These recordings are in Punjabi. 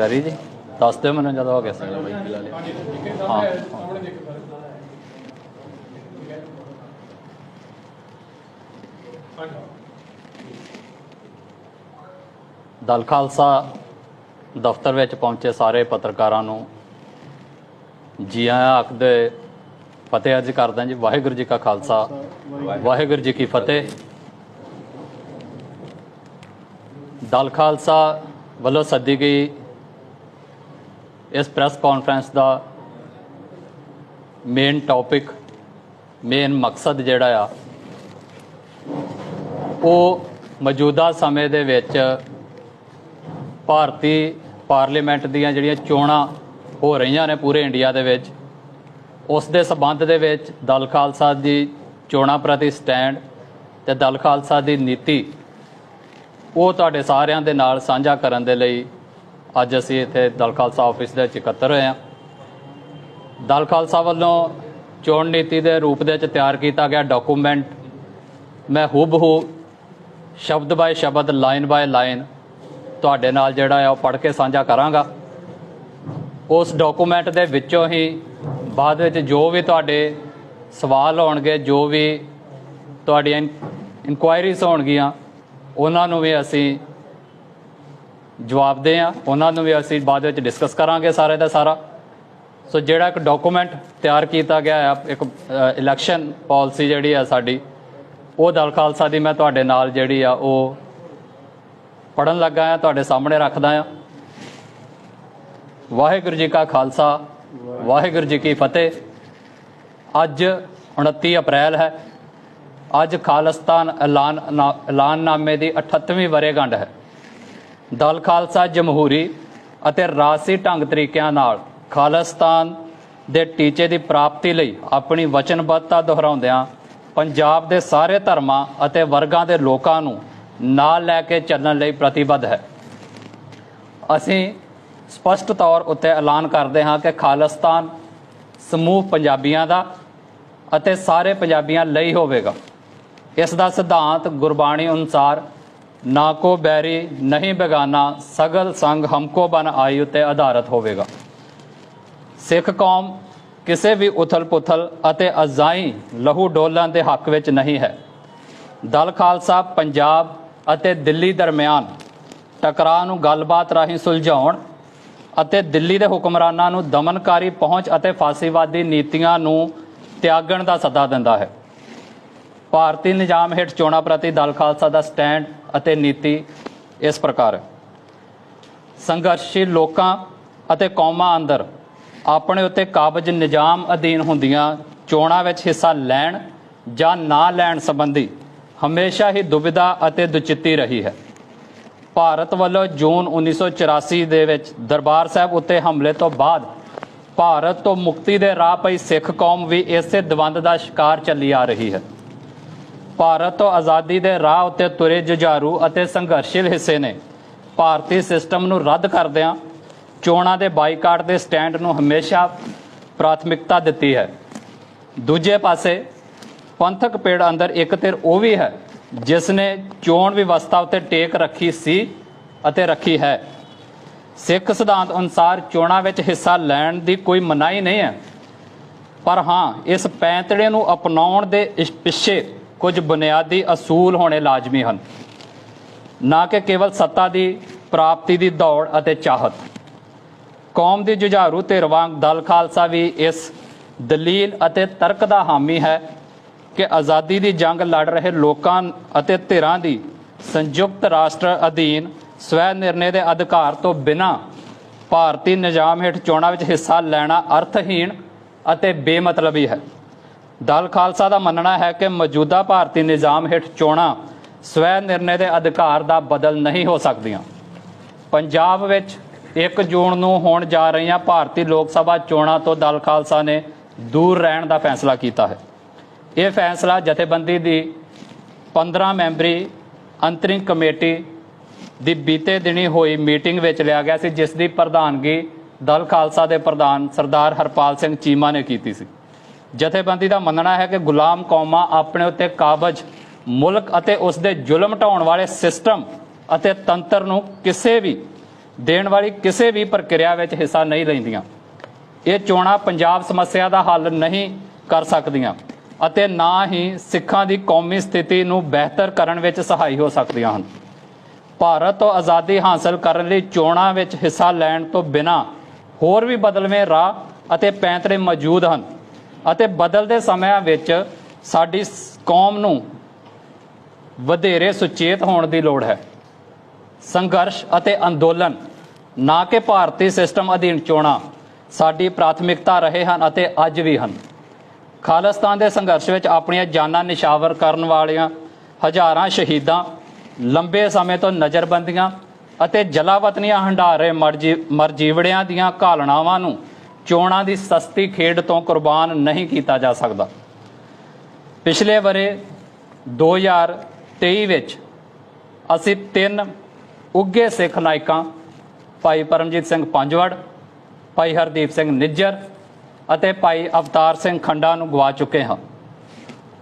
ਚਰੀ ਜੀ। ਦੱਸ ਦਿਓ ਮੈਨੂੰ ਜਦੋਂ ਹੋ ਗਿਆ ਸੀ। ਬਾਈ ਫਿਲਹਾਲ ਹਾਂ। ਦਲ ਖਾਲਸਾ ਦਫ਼ਤਰ ਵਿੱਚ ਪਹੁੰਚੇ ਸਾਰੇ ਪੱਤਰਕਾਰਾਂ ਨੂੰ ਜੀ ਆਇਆਂ ਆਖਦੇ ਫਤਿਹ ਅਰਜ਼ ਕਰਦਾ ਜੀ। ਵਾਹਿਗੁਰੂ ਜੀ ਕਾ ਖਾਲਸਾ। ਵਾਹਿਗੁਰੂ ਜੀ ਕੀ ਫਤਿਹ। ਦਲ ਖਾਲਸਾ ਵੱਲੋਂ ਸੱਦੀ ਗਈ ਇਸ ਪ੍ਰੈਸ ਕਾਨਫਰੰਸ ਦਾ ਮੇਨ ਟੌਪਿਕ ਮੇਨ ਮਕਸਦ ਜਿਹੜਾ ਆ, ਉਹ ਮੌਜੂਦਾ ਸਮੇਂ ਦੇ ਵਿੱਚ ਭਾਰਤੀ ਪਾਰਲੀਮੈਂਟ ਦੀਆਂ ਜਿਹੜੀਆਂ ਚੋਣਾਂ ਹੋ ਰਹੀਆਂ ਨੇ ਪੂਰੇ ਇੰਡੀਆ ਦੇ ਵਿੱਚ, ਉਸ ਦੇ ਸਬੰਧ ਦੇ ਵਿੱਚ ਦਲ ਖਾਲਸਾ ਦੀ ਚੋਣਾਂ ਪ੍ਰਤੀ ਸਟੈਂਡ ਤੇ ਦਲ ਖਾਲਸਾ ਦੀ ਨੀਤੀ, ਉਹ ਤੁਹਾਡੇ ਸਾਰਿਆਂ ਦੇ ਨਾਲ ਸਾਂਝਾ ਕਰਨ ਦੇ ਲਈ ਅੱਜ ਅਸੀਂ ਇੱਥੇ ਦਲ ਖਾਲਸਾ ਆਫਿਸ ਦੇ ਵਿੱਚ ਇਕੱਤਰ ਹੋਏ ਹਾਂ। ਦਲ ਖਾਲਸਾ ਵੱਲੋਂ ਚੋਣ ਨੀਤੀ ਦੇ ਰੂਪ ਦੇ ਵਿੱਚ ਤਿਆਰ ਕੀਤਾ ਗਿਆ ਡਾਕੂਮੈਂਟ ਮੈਂ ਹੂਬਹੂ ਸ਼ਬਦ ਬਾਏ ਸ਼ਬਦ ਲਾਈਨ ਬਾਏ ਲਾਈਨ ਤੁਹਾਡੇ ਨਾਲ ਜਿਹੜਾ ਆ ਉਹ ਪੜ੍ਹ ਕੇ ਸਾਂਝਾ ਕਰਾਂਗਾ। ਉਸ ਡਾਕੂਮੈਂਟ ਦੇ ਵਿੱਚੋਂ ਹੀ ਬਾਅਦ ਵਿੱਚ ਜੋ ਵੀ ਤੁਹਾਡੇ ਸਵਾਲ ਹੋਣਗੇ, ਜੋ ਵੀ ਤੁਹਾਡੀਆਂ ਇਨਕੁਆਇਰੀਜ਼ ਹੋਣਗੀਆਂ, ਉਹਨਾਂ ਨੂੰ ਵੀ ਅਸੀਂ ਜਵਾਬਦੇ ਆ ਉਹਨਾਂ ਨੂੰ ਵੀ ਅਸੀਂ ਬਾਅਦ ਵਿੱਚ ਡਿਸਕਸ ਕਰਾਂਗੇ ਸਾਰੇ ਦਾ ਸਾਰਾ। ਸੋ ਜਿਹੜਾ ਇੱਕ ਡਾਕੂਮੈਂਟ ਤਿਆਰ ਕੀਤਾ ਗਿਆ ਹੈ ਇੱਕ ਇਲੈਕਸ਼ਨ ਪਾਲਿਸੀ ਜਿਹੜੀ ਆ ਸਾਡੀ, ਉਹ ਦਲ ਖਾਲਸਾ ਦੀ ਮੈਂ ਤੁਹਾਡੇ ਨਾਲ ਜਿਹੜੀ ਆ, ਉਹ ਪੜਨ ਲੱਗਾ ਆ, ਤੁਹਾਡੇ ਸਾਹਮਣੇ ਰੱਖਦਾ ਆ। ਵਾਹਿਗੁਰੂ ਜੀ ਕਾ ਖਾਲਸਾ, ਵਾਹਿਗੁਰੂ ਜੀ ਕੀ ਫਤਿਹ। ਅੱਜ 29 ਅਪ੍ਰੈਲ ਹੈ। ਅੱਜ ਖਾਲਿਸਤਾਨ ਐਲਾਨ ਨਾ- ਐਲਾਨਨਾਮੇ ਦੀ 38ਵੀਂ ਵਰ੍ਹੇਗੰਢ ਹੈ। ਦਲ ਖਾਲਸਾ ਜਮਹੂਰੀ ਅਤੇ ਰਾਜਸੀ ਢੰਗ ਤਰੀਕਿਆਂ ਨਾਲ ਖਾਲਿਸਤਾਨ ਦੇ ਟੀਚੇ ਦੀ ਪ੍ਰਾਪਤੀ ਲਈ ਆਪਣੀ ਵਚਨਬੱਧਤਾ ਦੁਹਰਾਉਂਦਿਆਂ ਪੰਜਾਬ ਦੇ ਸਾਰੇ ਧਰਮਾਂ ਅਤੇ ਵਰਗਾਂ ਦੇ ਲੋਕਾਂ ਨੂੰ ਨਾਲ ਲੈ ਕੇ ਚੱਲਣ ਲਈ ਪ੍ਰਤੀਬੱਧ ਹੈ। ਅਸੀਂ ਸਪਸ਼ਟ ਤੌਰ ਉੱਤੇ ਐਲਾਨ ਕਰਦੇ ਹਾਂ ਕਿ ਖਾਲਿਸਤਾਨ ਸਮੂਹ ਪੰਜਾਬੀਆਂ ਦਾ ਅਤੇ ਸਾਰੇ ਪੰਜਾਬੀਆਂ ਲਈ ਹੋਵੇਗਾ। ਇਸ ਦਾ ਸਿਧਾਂਤ ਗੁਰਬਾਣੀ ਅਨੁਸਾਰ ਨਾ ਕੋ ਬੈਰੀ, ਨਹੀਂ ਬੇਗਾਨਾ, ਸਗਲ ਸੰਗ ਹਮਕੋ ਬਨ ਆਈ ਉਤੇ ਆਧਾਰਿਤ ਹੋਵੇਗਾ। ਸਿੱਖ ਕੌਮ ਕਿਸੇ ਵੀ ਉਥਲ-ਪੁਥਲ ਅਤੇ ਅਜ਼ਾਈ ਲਹੂ ਡੋਲਣ ਦੇ ਹੱਕ ਵਿੱਚ ਨਹੀਂ ਹੈ। ਦਲ ਖਾਲਸਾ ਪੰਜਾਬ ਅਤੇ ਦਿੱਲੀ ਦਰਮਿਆਨ ਟਕਰਾਅ ਨੂੰ ਗੱਲਬਾਤ ਰਾਹੀਂ ਸੁਲਝਾਉਣ ਅਤੇ ਦਿੱਲੀ ਦੇ ਹੁਕਮਰਾਨਾਂ ਨੂੰ ਦਮਨਕਾਰੀ ਪਹੁੰਚ ਅਤੇ ਫਾਸੀਵਾਦੀ ਨੀਤੀਆਂ ਨੂੰ ਤਿਆਗਣ ਦਾ ਸੱਦਾ ਦਿੰਦਾ ਹੈ। ਭਾਰਤੀ ਨਿਜ਼ਾਮ ਹੇਠ ਚੋਣਾਂ ਪ੍ਰਤੀ ਦਲ ਖਾਲਸਾ ਦਾ ਸਟੈਂਡ ਅਤੇ ਨੀਤੀ ਇਸ ਪ੍ਰਕਾਰ ਸੰਘਰਸ਼ੀਲ ਲੋਕਾਂ ਅਤੇ ਕੌਮਾਂ ਅੰਦਰ ਆਪਣੇ ਉੱਤੇ ਕਾਬਜ ਨਿਜ਼ਾਮ ਅਧੀਨ ਹੁੰਦੀਆਂ ਚੋਣਾਂ ਵਿੱਚ ਹਿੱਸਾ ਲੈਣ ਜਾਂ ਨਾ ਲੈਣ ਸੰਬੰਧੀ ਹਮੇਸ਼ਾ ਹੀ ਦੁਬਿਧਾ ਅਤੇ ਦੁਚਿੱਤੀ ਰਹੀ ਹੈ। ਭਾਰਤ ਵੱਲੋਂ ਜੂਨ 1984 ਦੇ ਵਿੱਚ ਦਰਬਾਰ ਸਾਹਿਬ ਉੱਤੇ ਹਮਲੇ ਤੋਂ ਬਾਅਦ ਭਾਰਤ ਤੋਂ ਮੁਕਤੀ ਦੇ ਰਾਹ ਪਈ ਸਿੱਖ ਕੌਮ ਵੀ ਇਸੇ ਦਵੰਦ ਦਾ ਸ਼ਿਕਾਰ ਚੱਲੀ ਆ ਰਹੀ ਹੈ। ਭਾਰਤ ਤੋਂ ਆਜ਼ਾਦੀ ਦੇ ਰਾਹ ਉੱਤੇ ਤੁਰੇ ਜੁਝਾਰੂ ਅਤੇ ਸੰਘਰਸ਼ੀਲ ਹਿੱਸੇ ਨੇ। ਭਾਰਤੀ ਸਿਸਟਮ ਨੂੰ ਰੱਦ ਕਰਦਿਆਂ ਚੋਣਾਂ ਦੇ ਬਾਈਕਾਟ ਦੇ ਸਟੈਂਡ ਨੂੰ ਹਮੇਸ਼ਾ ਪ੍ਰਾਥਮਿਕਤਾ ਦਿੱਤੀ ਹੈ। ਦੂਜੇ ਪਾਸੇ ਪੰਥਕ ਪੇੜ ਅੰਦਰ ਇੱਕ ਧਿਰ ਉਹ ਵੀ ਹੈ ਜਿਸ ਨੇ ਚੋਣ ਵਿਵਸਥਾ ਉੱਤੇ ਟੇਕ ਰੱਖੀ ਸੀ ਅਤੇ ਰੱਖੀ ਹੈ। ਸਿੱਖ ਸਿਧਾਂਤ ਅਨੁਸਾਰ ਚੋਣਾਂ ਵਿੱਚ ਹਿੱਸਾ ਲੈਣ ਦੀ ਕੋਈ ਮਨਾਹੀ ਨਹੀਂ ਹੈ। ਪਰ ਹਾਂ, ਇਸ ਪੈਂਤੜੇ ਨੂੰ ਅਪਣਾਉਣ ਦੇ ਇਸ ਪਿੱਛੇ ਕੁਝ ਬੁਨਿਆਦੀ ਅਸੂਲ ਹੋਣੇ ਲਾਜ਼ਮੀ ਹਨ। ਨਾ ਕਿ ਕੇਵਲ ਸੱਤਾ ਦੀ ਪ੍ਰਾਪਤੀ ਦੀ ਦੌੜ ਅਤੇ ਚਾਹਤ। ਕੌਮ ਦੀ ਜੁਝਾਰੂ ਧਿਰ ਵਾਂਗ ਦਲ ਖਾਲਸਾ ਵੀ ਇਸ ਦਲੀਲ ਅਤੇ ਤਰਕ ਦਾ ਹਾਮੀ ਹੈ ਕਿ ਆਜ਼ਾਦੀ ਦੀ ਜੰਗ ਲੜ ਰਹੇ ਲੋਕਾਂ ਅਤੇ ਧਿਰਾਂ ਦੀ ਸੰਯੁਕਤ ਰਾਸ਼ਟਰ ਅਧੀਨ ਸਵੈ ਨਿਰਣੇ ਦੇ ਅਧਿਕਾਰ ਤੋਂ ਬਿਨਾਂ ਭਾਰਤੀ ਨਿਜ਼ਾਮ ਹੇਠ ਚੋਣਾਂ ਵਿੱਚ ਹਿੱਸਾ ਲੈਣਾ ਅਰਥਹੀਣ ਅਤੇ ਬੇਮਤਲਬੀ ਹੈ। ਦਲ ਖਾਲਸਾ ਦਾ ਮੰਨਣਾ ਹੈ ਕਿ ਮੌਜੂਦਾ ਭਾਰਤੀ ਨਿਜ਼ਾਮ ਹੇਠ ਚੋਣਾਂ ਸਵੈ ਨਿਰਣੇ ਦੇ ਅਧਿਕਾਰ ਦਾ ਬਦਲ ਨਹੀਂ ਹੋ ਸਕਦੀਆਂ। ਪੰਜਾਬ ਵਿੱਚ 1 ਜੂਨ ਨੂੰ ਹੋਣ ਜਾ ਰਹੀਆਂ ਭਾਰਤੀ ਲੋਕ ਸਭਾ ਚੋਣਾਂ ਤੋਂ ਦਲ ਖਾਲਸਾ ਨੇ ਦੂਰ ਰਹਿਣ ਦਾ ਫੈਸਲਾ ਕੀਤਾ ਹੈ। ਇਹ ਫੈਸਲਾ ਜਥੇਬੰਦੀ ਦੀ 15 ਮੈਂਬਰੀ ਅੰਤਰਿੰਗ ਕਮੇਟੀ ਦੀ ਬੀਤੇ ਦਿਨੀ ਹੋਈ ਮੀਟਿੰਗ ਵਿੱਚ ਲਿਆ ਗਿਆ ਸੀ, ਜਿਸ ਦੀ ਪ੍ਰਧਾਨਗੀ ਦਲ ਖਾਲਸਾ ਦੇ ਪ੍ਰਧਾਨ ਸਰਦਾਰ ਹਰਪਾਲ ਸਿੰਘ ਚੀਮਾ ਨੇ ਕੀਤੀ ਸੀ। ਜਥੇਬੰਦੀ ਦਾ ਮੰਨਣਾ ਹੈ ਕਿ ਗੁਲਾਮ ਕੌਮਾਂ ਆਪਣੇ ਉੱਤੇ ਕਾਬਜ, ਮੁਲਕ ਅਤੇ ਉਸ ਦੇ ਜ਼ੁਲਮ ਢਾਉਣ ਵਾਲੇ ਸਿਸਟਮ ਅਤੇ ਤੰਤਰ ਨੂੰ ਕਿਸੇ ਵੀ ਦੇਣ ਵਾਲੀ ਕਿਸੇ ਵੀ ਪ੍ਰਕਿਰਿਆ ਵਿੱਚ ਹਿੱਸਾ ਨਹੀਂ ਲੈਂਦੀਆਂ। ਇਹ ਚੋਣਾਂ ਪੰਜਾਬ ਸਮੱਸਿਆ ਦਾ ਹੱਲ ਨਹੀਂ ਕਰ ਸਕਦੀਆਂ ਅਤੇ ਨਾ ਹੀ ਸਿੱਖਾਂ ਦੀ ਕੌਮੀ ਸਥਿਤੀ ਨੂੰ ਬਿਹਤਰ ਕਰਨ ਵਿੱਚ ਸਹਾਈ ਹੋ ਸਕਦੀਆਂ ਹਨ। ਭਾਰਤ ਤੋਂ ਆਜ਼ਾਦੀ ਹਾਸਲ ਕਰਨ ਲਈ ਚੋਣਾਂ ਵਿੱਚ ਹਿੱਸਾ ਲੈਣ ਤੋਂ ਬਿਨਾਂ ਹੋਰ ਵੀ ਬਦਲਵੇਂ ਰਾਹ ਅਤੇ ਪੈਂਤਰੇ ਮੌਜੂਦ ਹਨ। ਅਤੇ ਬਦਲਦੇ ਸਮਿਆਂ ਵਿੱਚ ਸਾਡੀ ਕੌਮ ਨੂੰ ਵਧੇਰੇ ਸੁਚੇਤ ਹੋਣ ਦੀ ਲੋੜ ਹੈ। ਸੰਘਰਸ਼ ਅਤੇ ਅੰਦੋਲਨ ਨਾ ਕਿ ਭਾਰਤੀ ਸਿਸਟਮ ਅਧੀਨ ਚੋਣਾਂ ਸਾਡੀ ਪ੍ਰਾਥਮਿਕਤਾ ਰਹੇ ਹਨ ਅਤੇ ਅੱਜ ਵੀ ਹਨ। ਖਾਲਿਸਤਾਨ ਦੇ ਸੰਘਰਸ਼ ਵਿੱਚ ਆਪਣੀਆਂ ਜਾਨਾਂ ਨਿਸ਼ਾਵਰ ਕਰਨ ਵਾਲੀਆਂ ਹਜ਼ਾਰਾਂ ਸ਼ਹੀਦਾਂ ਲੰਬੇ ਸਮੇਂ ਤੋਂ ਨਜ਼ਰਬੰਦੀਆਂ ਅਤੇ ਜਲਾਵਤਨੀਆਂ ਹੰਡਾਰੇ ਮਰਜ਼ੀ, ਮਰਜੀਵੜਿਆਂ ਦੀਆਂ ਘਾਲਣਾਵਾਂ ਨੂੰ ਚੋਣਾਂ ਦੀ ਸਸਤੀ ਖੇਡ ਤੋਂ ਕੁਰਬਾਨ ਨਹੀਂ ਕੀਤਾ ਜਾ ਸਕਦਾ। ਪਿਛਲੇ ਬਰੇ 2023 ਵਿੱਚ ਅਸੀਂ ਤਿੰਨ ਉੱਗੇ ਸਿੱਖ ਨਾਇਕਾਂ, ਭਾਈ ਪਰਮਜੀਤ ਸਿੰਘ ਪੰਜਵੜ, ਭਾਈ ਹਰਦੀਪ ਸਿੰਘ ਨਿੱਜਰ ਅਤੇ ਭਾਈ ਅਵਤਾਰ ਸਿੰਘ ਖੰਡਾ ਨੂੰ ਗਵਾ ਚੁੱਕੇ ਹਾਂ।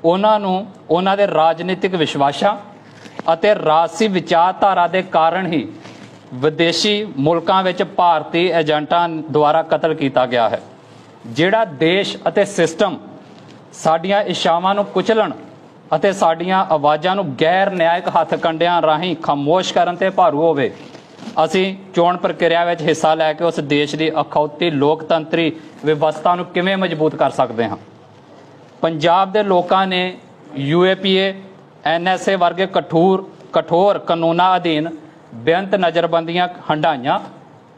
ਉਹਨਾਂ ਨੂੰ ਉਹਨਾਂ ਦੇ ਰਾਜਨੀਤਿਕ ਵਿਸ਼ਵਾਸਾਂ ਅਤੇ ਰਾਜਸੀ ਵਿਚਾਰਧਾਰਾ ਦੇ ਕਾਰਨ ਹੀ ਵਿਦੇਸ਼ੀ ਮੁਲਕਾਂ ਵਿੱਚ ਭਾਰਤੀ ਏਜੰਟਾਂ ਦੁਆਰਾ ਕਤਲ ਕੀਤਾ ਗਿਆ ਹੈ। ਜਿਹੜਾ ਦੇਸ਼ ਅਤੇ ਸਿਸਟਮ ਸਾਡੀਆਂ ਇਸ਼ਾਵਾਂ ਨੂੰ ਕੁਚਲਣ ਅਤੇ ਸਾਡੀਆਂ ਆਵਾਜ਼ਾਂ ਨੂੰ ਗੈਰ ਨਿਆਇਕ ਹੱਥ ਕੰਡਿਆਂ ਰਾਹੀਂ ਖਾਮੋਸ਼ ਕਰਨ ਤੇ ਭਾਰੂ ਹੋਵੇ, ਅਸੀਂ ਚੋਣ ਪ੍ਰਕਿਰਿਆ ਵਿੱਚ ਹਿੱਸਾ ਲੈ ਕੇ ਉਸ ਦੇਸ਼ ਦੀ ਅਖੌਤੀ ਲੋਕਤੰਤਰੀ ਵਿਵਸਥਾ ਨੂੰ ਕਿਵੇਂ ਮਜ਼ਬੂਤ ਕਰ ਸਕਦੇ ਹਾਂ? ਪੰਜਾਬ ਦੇ ਲੋਕਾਂ ਨੇ ਯੂਏਪੀਏ ਐਨਐਸਏ ਵਰਗੇ ਕਠੋਰ ਕਠੋਰ ਕਾਨੂੰਨਾਂ ਅਧੀਨ ਬੇਅੰਤ ਨਜ਼ਰਬੰਦੀਆਂ ਹੰਡਾਈਆਂ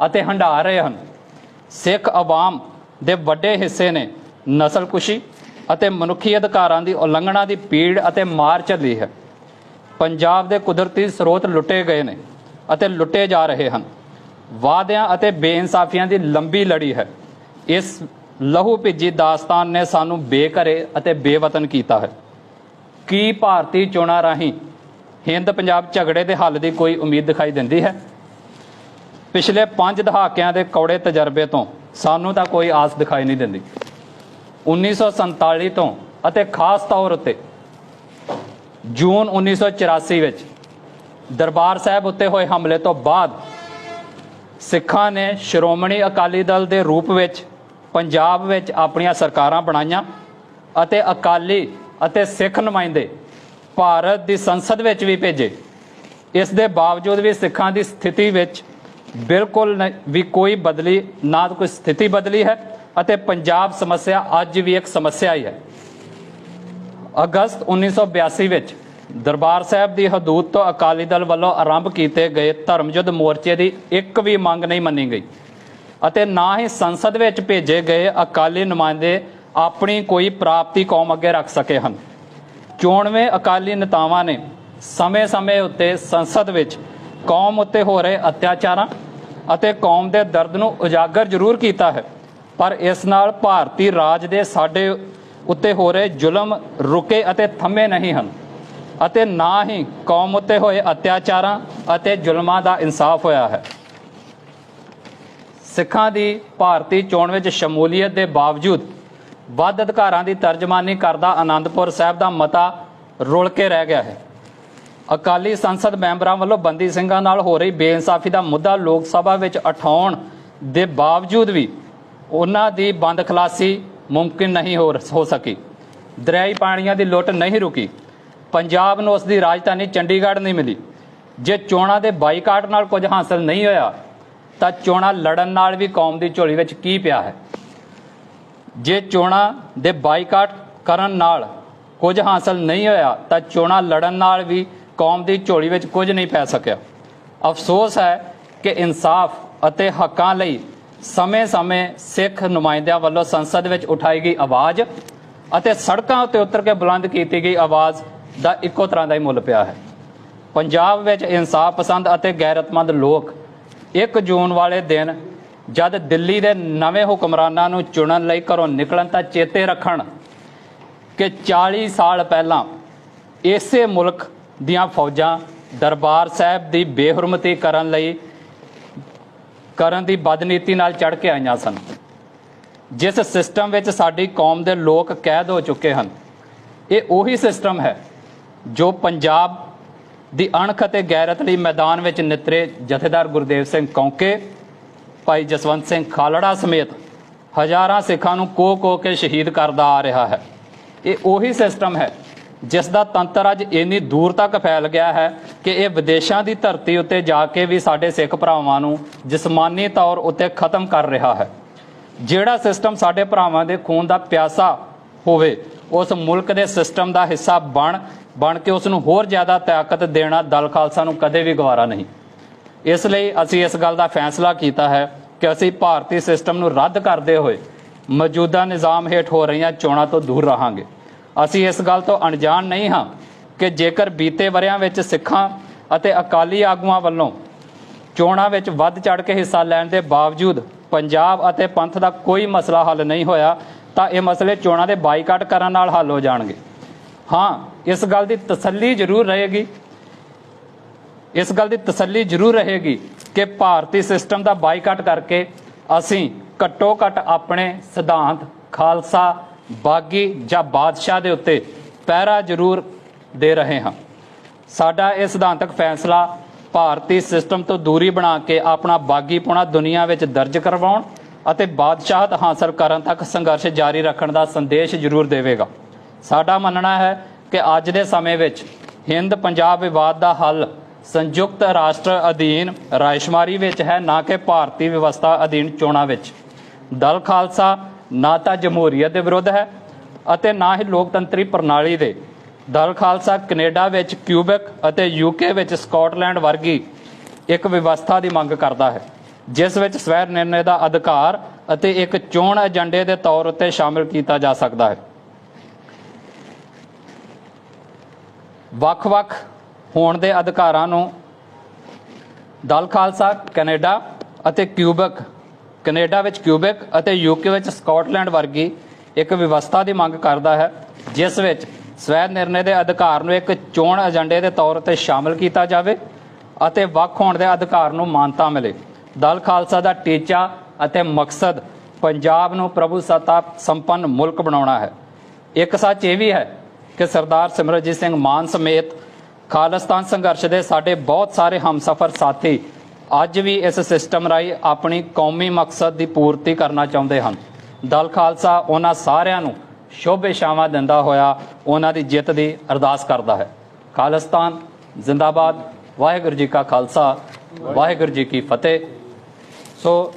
ਅਤੇ ਹੰਡਾ ਰਹੇ ਹਨ। ਸਿੱਖ ਆਵਾਮ ਦੇ ਵੱਡੇ ਹਿੱਸੇ ਨੇ ਨਸਲਕੁਸ਼ੀ ਅਤੇ ਮਨੁੱਖੀ ਅਧਿਕਾਰਾਂ ਦੀ ਉਲੰਘਣਾ ਦੀ ਪੀੜ ਅਤੇ ਮਾਰ ਝੱਲੀ ਹੈ। ਪੰਜਾਬ ਦੇ ਕੁਦਰਤੀ ਸਰੋਤ ਲੁੱਟੇ ਗਏ ਨੇ ਅਤੇ ਲੁੱਟੇ ਜਾ ਰਹੇ ਹਨ। ਵਾਅਦਿਆਂ ਅਤੇ ਬੇਇਨਸਾਫੀਆਂ ਦੀ ਲੰਬੀ ਲੜੀ ਹੈ। ਇਸ ਲਹੂ ਭਿੱਜੀ ਦਾਸਤਾਨ ਨੇ ਸਾਨੂੰ ਬੇਘਰੇ ਅਤੇ ਬੇਵਤਨ ਕੀਤਾ ਹੈ। ਕੀ ਭਾਰਤੀ ਚੋਣਾਂ ਰਾਹੀਂ ਹਿੰਦ ਪੰਜਾਬ ਝਗੜੇ ਦੇ ਹੱਲ ਦੀ ਕੋਈ ਉਮੀਦ ਦਿਖਾਈ ਦਿੰਦੀ ਹੈ? ਪਿਛਲੇ 5 ਦਹਾਕਿਆਂ ਦੇ ਕੌੜੇ ਤਜਰਬੇ ਤੋਂ ਸਾਨੂੰ ਤਾਂ ਕੋਈ ਆਸ ਦਿਖਾਈ ਨਹੀਂ ਦਿੰਦੀ। 1947 ਤੋਂ ਅਤੇ ਖਾਸ ਤੌਰ ਉੱਤੇ ਜੂਨ 1984 ਵਿੱਚ ਦਰਬਾਰ ਸਾਹਿਬ ਉੱਤੇ ਹੋਏ ਹਮਲੇ ਤੋਂ ਬਾਅਦ ਸਿੱਖਾਂ ਨੇ ਸ਼੍ਰੋਮਣੀ ਅਕਾਲੀ ਦਲ ਦੇ ਰੂਪ ਵਿੱਚ ਪੰਜਾਬ ਵਿੱਚ ਆਪਣੀਆਂ ਸਰਕਾਰਾਂ ਬਣਾਈਆਂ ਅਤੇ ਅਕਾਲੀ ਅਤੇ ਸਿੱਖ ਨੁਮਾਇੰਦੇ ਭਾਰਤ ਦੀ ਸੰਸਦ ਵਿੱਚ ਵੀ ਭੇਜੇ। ਇਸ ਦੇ ਬਾਵਜੂਦ ਵੀ ਸਿੱਖਾਂ ਦੀ ਸਥਿਤੀ ਵਿੱਚ ਬਿਲਕੁਲ ਵੀ ਕੋਈ ਬਦਲੀ, ਨਾ ਕੋਈ ਸਥਿਤੀ ਬਦਲੀ ਹੈ ਅਤੇ ਪੰਜਾਬ ਸਮੱਸਿਆ ਅੱਜ ਵੀ ਇੱਕ ਸਮੱਸਿਆ ਹੀ ਹੈ। ਅਗਸਤ 1982 ਵਿੱਚ ਦਰਬਾਰ ਸਾਹਿਬ ਦੀ ਹਦੂਦ ਤੋਂ ਅਕਾਲੀ ਦਲ ਵੱਲੋਂ ਆਰੰਭ ਕੀਤੇ ਗਏ ਧਰਮਯੁੱਧ ਮੋਰਚੇ ਦੀ ਇੱਕ ਵੀ ਮੰਗ ਨਹੀਂ ਮੰਨੀ ਗਈ ਅਤੇ ਨਾ ਹੀ ਸੰਸਦ ਵਿੱਚ ਭੇਜੇ ਗਏ ਅਕਾਲੀ ਨੁਮਾਇੰਦੇ ਆਪਣੀ ਕੋਈ ਪ੍ਰਾਪਤੀ ਕੌਮ ਅੱਗੇ ਰੱਖ ਸਕੇ ਹਨ। ਚੋਣਵੇਂ ਅਕਾਲੀ ਨੇਤਾਵਾਂ ਨੇ ਸਮੇਂ-ਸਮੇਂ ਉੱਤੇ ਸੰਸਦ ਵਿੱਚ ਕੌਮ ਉੱਤੇ ਹੋ ਰਹੇ ਅਤਿਆਚਾਰਾਂ ਅਤੇ ਕੌਮ ਦੇ ਦਰਦ ਨੂੰ ਉਜਾਗਰ ਜ਼ਰੂਰ ਕੀਤਾ ਹੈ। ਪਰ ਇਸ ਨਾਲ ਭਾਰਤੀ ਰਾਜ ਦੇ ਸਾਡੇ ਉੱਤੇ ਹੋ ਰਹੇ ਜ਼ੁਲਮ ਰੁਕੇ ਅਤੇ ਥੰਮੇ ਨਹੀਂ ਹਨ ਅਤੇ ਨਾ ਹੀ ਕੌਮ ਉੱਤੇ ਹੋਏ ਅਤਿਆਚਾਰਾਂ ਅਤੇ ਜ਼ੁਲਮਾਂ ਦਾ ਇਨਸਾਫ ਹੋਇਆ ਹੈ। ਸਿੱਖਾਂ ਦੀ ਭਾਰਤੀ ਚੋਣ ਵਿੱਚ ਸ਼ਮੂਲੀਅਤ ਦੇ ਬਾਵਜੂਦ ਵੱਧ ਅਧਿਕਾਰਾਂ ਦੀ ਤਰਜਮਾਨੀ ਕਰਦਾ ਆਨੰਦਪੁਰ ਸਾਹਿਬ ਦਾ ਮਤਾ ਰੁਲ ਕੇ ਰਹਿ ਗਿਆ ਹੈ। ਅਕਾਲੀ ਸੰਸਦ ਮੈਂਬਰਾਂ ਵੱਲੋਂ ਬੰਦੀ ਸਿੰਘਾਂ ਨਾਲ ਹੋ ਰਹੀ ਬੇਇਨਸਾਫੀ ਦਾ ਮੁੱਦਾ ਲੋਕ ਸਭਾ ਵਿੱਚ ਉਠਾਉਣ ਦੇ ਬਾਵਜੂਦ ਵੀ ਉਹਨਾਂ ਦੀ ਬੰਦ ਖਲਾਸੀ ਮੁਮਕਿਨ ਨਹੀਂ ਹੋ ਹੋ ਸਕੀ। ਦਰਿਆਈ ਪਾਣੀਆਂ ਦੀ ਲੁੱਟ ਨਹੀਂ ਰੁਕੀ। ਪੰਜਾਬ ਨੂੰ ਉਸ ਦੀ ਰਾਜਧਾਨੀ ਚੰਡੀਗੜ੍ਹ ਨਹੀਂ ਮਿਲੀ। ਜੇ ਚੋਣਾਂ ਦੇ ਬਾਈਕਾਟ ਨਾਲ ਕੁਝ ਹਾਸਲ ਨਹੀਂ ਹੋਇਆ, ਤਾਂ ਚੋਣਾਂ ਲੜਨ ਨਾਲ ਵੀ ਕੌਮ ਦੀ ਝੋਲੀ ਵਿੱਚ ਕੀ ਪਿਆ ਹੈ? ਜੇ ਚੋਣਾਂ ਦੇ ਬਾਈਕਾਟ ਕਰਨ ਨਾਲ ਕੁਝ ਹਾਸਲ ਨਹੀਂ ਹੋਇਆ, ਤਾਂ ਚੋਣਾਂ ਲੜਨ ਨਾਲ ਵੀ ਕੌਮ ਦੀ ਝੋਲੀ ਵਿੱਚ ਕੁਝ ਨਹੀਂ ਪੈ ਸਕਿਆ। ਅਫਸੋਸ ਹੈ ਕਿ ਇਨਸਾਫ ਅਤੇ ਹੱਕਾਂ ਲਈ ਸਮੇਂ-ਸਮੇਂ ਸਿੱਖ ਨੁਮਾਇੰਦਿਆਂ ਵੱਲੋਂ ਸੰਸਦ ਵਿੱਚ ਉਠਾਈ ਗਈ ਆਵਾਜ਼ ਅਤੇ ਸੜਕਾਂ ਉੱਤੇ ਉਤਰ ਕੇ ਬੁਲੰਦ ਕੀਤੀ ਗਈ ਆਵਾਜ਼ ਦਾ ਇੱਕੋ ਤਰ੍ਹਾਂ ਦਾ ਹੀ ਮੁੱਲ ਪਿਆ ਹੈ। ਪੰਜਾਬ ਵਿੱਚ ਇਨਸਾਫ ਪਸੰਦ ਅਤੇ ਗੈਰਤਮੰਦ ਲੋਕ 1 ਜੂਨ ਵਾਲੇ ਦਿਨ ਜਦ ਦਿੱਲੀ ਦੇ ਨਵੇਂ ਹੁਕਮਰਾਨਾਂ ਨੂੰ ਚੁਣਨ ਲਈ ਘਰੋਂ ਨਿਕਲਣ ਤਾਂ ਚੇਤੇ ਰੱਖਣ ਕਿ 40 ਸਾਲ ਪਹਿਲਾਂ ਇਸੇ ਮੁਲਕ ਦੀਆਂ ਫੌਜਾਂ ਦਰਬਾਰ ਸਾਹਿਬ ਦੀ ਬੇਹਰਮਤੀ ਕਰਨ ਲਈ, ਕਰਨ ਦੀ ਬਦਨੀਤੀ ਨਾਲ ਚੜ ਕੇ ਆਈਆਂ ਸਨ। ਜਿਸ ਸਿਸਟਮ ਵਿੱਚ ਸਾਡੀ ਕੌਮ ਦੇ ਲੋਕ ਕੈਦ ਹੋ ਚੁੱਕੇ ਹਨ, ਇਹ ਉਹੀ ਸਿਸਟਮ ਹੈ ਜੋ ਪੰਜਾਬ ਦੀ ਅਣਖ ਅਤੇ ਗੈਰਤ ਲਈ ਮੈਦਾਨ ਵਿੱਚ ਨਿਤਰੇ ਜਥੇਦਾਰ ਗੁਰਦੇਵ ਸਿੰਘ ਕੌਂਕੇ ਭਾਈ ਜਸਵੰਤ ਸਿੰਘ ਖਾਲੜਾ ਸਮੇਤ ਹਜ਼ਾਰਾਂ ਸਿੱਖਾਂ ਨੂੰ ਕੋ ਕੋ ਕੇ ਸ਼ਹੀਦ ਕਰਦਾ ਆ ਰਿਹਾ ਹੈ। ਇਹ ਉਹੀ ਸਿਸਟਮ ਹੈ ਜਿਸ ਦਾ ਤੰਤਰ ਅੱਜ ਇੰਨੀ ਦੂਰ ਤੱਕ ਫੈਲ ਗਿਆ ਹੈ ਕਿ ਇਹ ਵਿਦੇਸ਼ਾਂ ਦੀ ਧਰਤੀ ਉੱਤੇ ਜਾ ਕੇ ਵੀ ਸਾਡੇ ਸਿੱਖ ਭਰਾਵਾਂ ਨੂੰ ਜਿਸਮਾਨੀ ਤੌਰ ਉੱਤੇ ਖਤਮ ਕਰ ਰਿਹਾ ਹੈ। ਜਿਹੜਾ ਸਿਸਟਮ ਸਾਡੇ ਭਰਾਵਾਂ ਦੇ ਖੂਨ ਦਾ ਪਿਆਸਾ ਹੋਵੇ, ਉਸ ਮੁਲਕ ਦੇ ਸਿਸਟਮ ਦਾ ਹਿੱਸਾ ਬਣ ਬਣ ਕੇ ਉਸ ਨੂੰ ਹੋਰ ਜ਼ਿਆਦਾ ਤਾਕਤ ਦੇਣਾ ਦਲ ਖਾਲਸਾ ਨੂੰ ਕਦੇ ਵੀ ਗਵਾਰਾ ਨਹੀਂ। ਇਸ ਲਈ ਅਸੀਂ ਇਸ ਗੱਲ ਦਾ ਫੈਸਲਾ ਕੀਤਾ ਹੈ ਕਿ ਅਸੀਂ ਭਾਰਤੀ ਸਿਸਟਮ ਨੂੰ ਰੱਦ ਕਰਦੇ ਹੋਏ ਮੌਜੂਦਾ ਨਿਜ਼ਾਮ ਹੇਠ ਹੋ ਰਹੀਆਂ ਚੋਣਾਂ ਤੋਂ ਦੂਰ ਰਹਾਂਗੇ। ਅਸੀਂ ਇਸ ਗੱਲ ਤੋਂ ਅਣਜਾਣ ਨਹੀਂ ਹਾਂ ਕਿ ਜੇਕਰ ਬੀਤੇ ਵਰਿਆਂ ਵਿੱਚ ਸਿੱਖਾਂ ਅਤੇ ਅਕਾਲੀ ਆਗੂਆਂ ਵੱਲੋਂ ਚੋਣਾਂ ਵਿੱਚ ਵੱਧ ਚੜ ਕੇ ਹਿੱਸਾ ਲੈਣ ਦੇ ਬਾਵਜੂਦ ਪੰਜਾਬ ਅਤੇ ਪੰਥ ਦਾ ਕੋਈ ਮਸਲਾ ਹੱਲ ਨਹੀਂ ਹੋਇਆ, ਤਾਂ ਇਹ ਮਸਲੇ ਚੋਣਾਂ ਦੇ ਬਾਈਕਾਟ ਕਰਨ ਨਾਲ ਹੱਲ ਹੋ ਜਾਣਗੇ। ਹਾਂ, ਇਸ ਗੱਲ ਦੀ ਤਸੱਲੀ ਜ਼ਰੂਰ ਰਹੇਗੀ ਇਸ ਗੱਲ ਦੀ ਤਸੱਲੀ ਜ਼ਰੂਰ ਰਹੇਗੀ ਕਿ ਭਾਰਤੀ ਸਿਸਟਮ ਦਾ ਬਾਈਕਾਟ ਕਰਕੇ ਅਸੀਂ ਘੱਟੋ ਘੱਟ ਆਪਣੇ ਸਿਧਾਂਤ, ਖਾਲਸਾ, ਬਾਗੀ ਜਾਂ ਬਾਦਸ਼ਾਹ ਦੇ ਉੱਤੇ ਪਹਿਰਾ ਜ਼ਰੂਰ ਦੇ ਰਹੇ ਹਾਂ। ਸਾਡਾ ਇਹ ਸਿਧਾਂਤਕ ਫੈਸਲਾ ਭਾਰਤੀ ਸਿਸਟਮ ਤੋਂ ਦੂਰੀ ਬਣਾ ਕੇ ਆਪਣਾ ਬਾਗੀਪੁਣਾ ਦੁਨੀਆ ਵਿੱਚ ਦਰਜ ਕਰਵਾਉਣ ਅਤੇ ਬਾਦਸ਼ਾਹਤ ਹਾਸਲ ਕਰਨ ਤੱਕ ਸੰਘਰਸ਼ ਜਾਰੀ ਰੱਖਣ ਦਾ ਸੰਦੇਸ਼ ਜ਼ਰੂਰ ਦੇਵੇਗਾ। ਸਾਡਾ ਮੰਨਣਾ ਹੈ ਕਿ ਅੱਜ ਦੇ ਸਮੇਂ ਵਿੱਚ ਹਿੰਦ ਪੰਜਾਬ ਵਿਵਾਦ ਦਾ ਹੱਲ ਸੰਯੁਕਤ ਰਾਸ਼ਟਰ ਅਧੀਨ ਰਾਇਸ਼ਮਾਰੀ ਵਿੱਚ ਹੈ, ਨਾ ਕਿ ਭਾਰਤੀ ਵਿਵਸਥਾ ਅਧੀਨ ਚੋਣਾਂ ਵਿੱਚ। ਦਲ ਖਾਲਸਾ ਨਾ ਤਾਂ ਜਮਹੂਰੀਅਤ ਦੇ ਵਿਰੁੱਧ ਹੈ ਅਤੇ ਨਾ ਹੀ ਲੋਕਤੰਤਰੀ ਪ੍ਰਣਾਲੀ ਦੇ। ਦਲ ਖਾਲਸਾ ਕੈਨੇਡਾ ਵਿੱਚ ਕਿਊਬੈਕ ਅਤੇ ਯੂਕੇ ਵਿੱਚ ਸਕਾਟਲੈਂਡ ਵਰਗੀ ਇੱਕ ਵਿਵਸਥਾ ਦੀ ਮੰਗ ਕਰਦਾ ਹੈ, ਜਿਸ ਵਿੱਚ ਸਵੈ ਨਿਰਣੇ ਦਾ ਅਧਿਕਾਰ ਅਤੇ ਇੱਕ ਚੋਣ ਏਜੰਡੇ ਦੇ ਤੌਰ ਉੱਤੇ ਸ਼ਾਮਿਲ ਕੀਤਾ ਜਾ ਸਕਦਾ ਹੈ। ਵੱਖ-ਵੱਖ ਹੋਣ ਦੇ ਅਧਿਕਾਰਾਂ ਨੂੰ ਦਲ ਖਾਲਸਾ ਕੈਨੇਡਾ ਅਤੇ ਕਿਊਬੈਕ, ਕੈਨੇਡਾ ਵਿੱਚ ਕਿਊਬੈਕ ਅਤੇ ਯੂਕੇ ਵਿੱਚ ਸਕਾਟਲੈਂਡ ਵਰਗੀ ਇੱਕ ਵਿਵਸਥਾ ਦੀ ਮੰਗ ਕਰਦਾ ਹੈ, ਜਿਸ ਵਿੱਚ ਸਵੈ ਨਿਰਣੇ ਦੇ ਅਧਿਕਾਰ ਨੂੰ ਇੱਕ ਚੋਣ ਏਜੰਡੇ ਦੇ ਤੌਰ ਤੇ ਸ਼ਾਮਲ ਕੀਤਾ ਜਾਵੇ ਅਤੇ ਵੱਖ ਹੋਣ ਦੇ ਅਧਿਕਾਰ ਨੂੰ ਮਾਨਤਾ ਮਿਲੇ। ਦਲ ਖਾਲਸਾ ਦਾ ਟੀਚਾ ਅਤੇ ਮਕਸਦ ਪੰਜਾਬ ਨੂੰ ਪ੍ਰਭੂ ਸੱਤਾ ਸੰਪੰਨ ਮੁਲਕ ਬਣਾਉਣਾ ਹੈ। ਇੱਕ ਸੱਚ ਇਹ ਵੀ ਹੈ ਕਿ ਸਰਦਾਰ ਸਿਮਰਜੀਤ ਸਿੰਘ ਮਾਨ ਸਮੇਤ ਖਾਲਿਸਤਾਨ ਸੰਘਰਸ਼ ਦੇ ਸਾਡੇ ਬਹੁਤ ਸਾਰੇ ਹਮਸਫਰ ਸਾਥੀ ਅੱਜ ਵੀ ਇਸ ਸਿਸਟਮ ਰਾਹੀਂ ਆਪਣੀ ਕੌਮੀ ਮਕਸਦ ਦੀ ਪੂਰਤੀ ਕਰਨਾ ਚਾਹੁੰਦੇ ਹਨ। ਦਲ ਖਾਲਸਾ ਉਹਨਾਂ ਸਾਰਿਆਂ ਨੂੰ ਸ਼ੁਭ ਇਸ਼ਾਵਾਂ ਦਿੰਦਾ ਹੋਇਆ ਉਹਨਾਂ ਦੀ ਜਿੱਤ ਦੀ ਅਰਦਾਸ ਕਰਦਾ ਹੈ। ਖਾਲਿਸਤਾਨ ਜ਼ਿੰਦਾਬਾਦ, ਵਾਹਿਗੁਰੂ ਜੀ ਕਾ ਖਾਲਸਾ, ਵਾਹਿਗੁਰੂ ਜੀ ਕੀ ਫਤਿਹ। ਸੋ